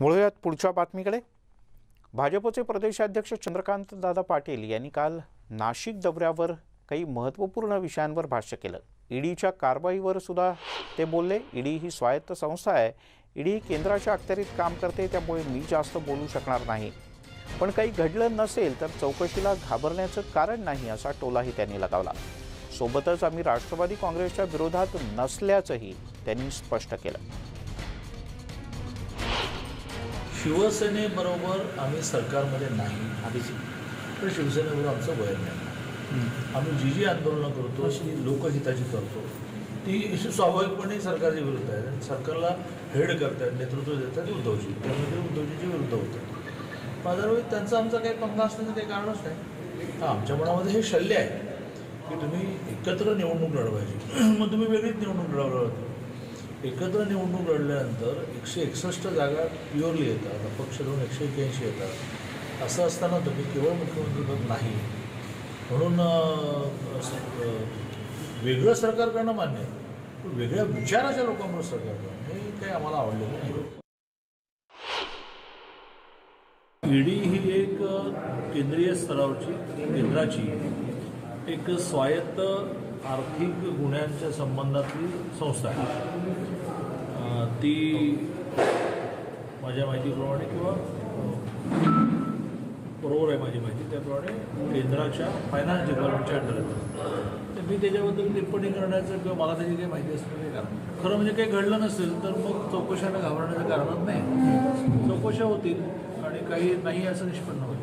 वळूयात पुढच्या बातमीकडे. भाजपचे प्रदेशाध्यक्ष चंद्रकांत दादा पाटील यांनी काल नाशिक दौऱ्यावर काही महत्त्वपूर्ण विषयांवर भाष्य केलं. ईडीच्या कारवाईवर सुद्धा ते बोलले. ईडी ही स्वायत्त संस्था आहे. ईडी केंद्राच्या अखत्यारीत काम करते त्यामुळे मी जास्त बोलू शकणार नाही. पण काही घडलं नसेल तर चौकशीला घाबरण्याचं कारण नाही असा टोलाही त्यांनी लगावला. सोबतच आम्ही राष्ट्रवादी काँग्रेसच्या विरोधात नसल्याचंही त्यांनी स्पष्ट केलं. शिवसेनेबरोबर आम्ही सरकारमध्ये नाही पण शिवसेनेबरोबर आमचं वय नाही. आम्ही जी जी आंदोलनं करतो ती लोकहिताची करतो. ती अशी स्वाभाविकपणे सरकारच्या विरुद्ध आहे. आणि सरकारला हेड करतात नेतृत्व देतात उद्धवजी. त्यामुळे ते उद्धवजीच्या विरुद्ध होतात अदरवाईज त्यांचा आमचा काही पंगा असण्याचं काही कारणच नाही. हा आमच्या मनामध्ये हे शल्य आहे. की तुम्ही एकत्र निवडणूक लढवायची. मग तुम्ही वेगळीच निवडणूक लढवत. एकत्र निवडणूक लढल्यानंतर एकशे एकसष्ट जागा प्युअरली येतात अपक्ष दोन एकशे एक्याऐंशी येतात. असं असताना तुम्ही केवळ मुख्यमंत्रीपद नाही. म्हणून वेगळं सरकार करणं मान्य आहे. पण वेगळ्या विचाराच्या लोकांवर सरकार करणं हे काही आम्हाला आवडलेलं नाही. ईडी ही एक केंद्रीय स्तरावरची केंद्राची एक स्वायत्त आर्थिक गुन्ह्यांच्या संबंधातली संस्था आहे. ती माझ्या माहितीप्रमाणे किंवा बरोबर आहे माझी माहिती त्याप्रमाणे केंद्राच्या फायनान्स डिपार्टमेंटच्या अंडर तर मी त्याच्याबद्दल टिप्पणी करण्याचं किंवा मला त्याची काही माहिती असणं नाही. कारण खरं म्हणजे काही घडलं नसेल तर मग चौकशाला घाबरण्याचं कारणच नाही. चौकशा होतील आणि काही नाही असं निष्पन्न होईल.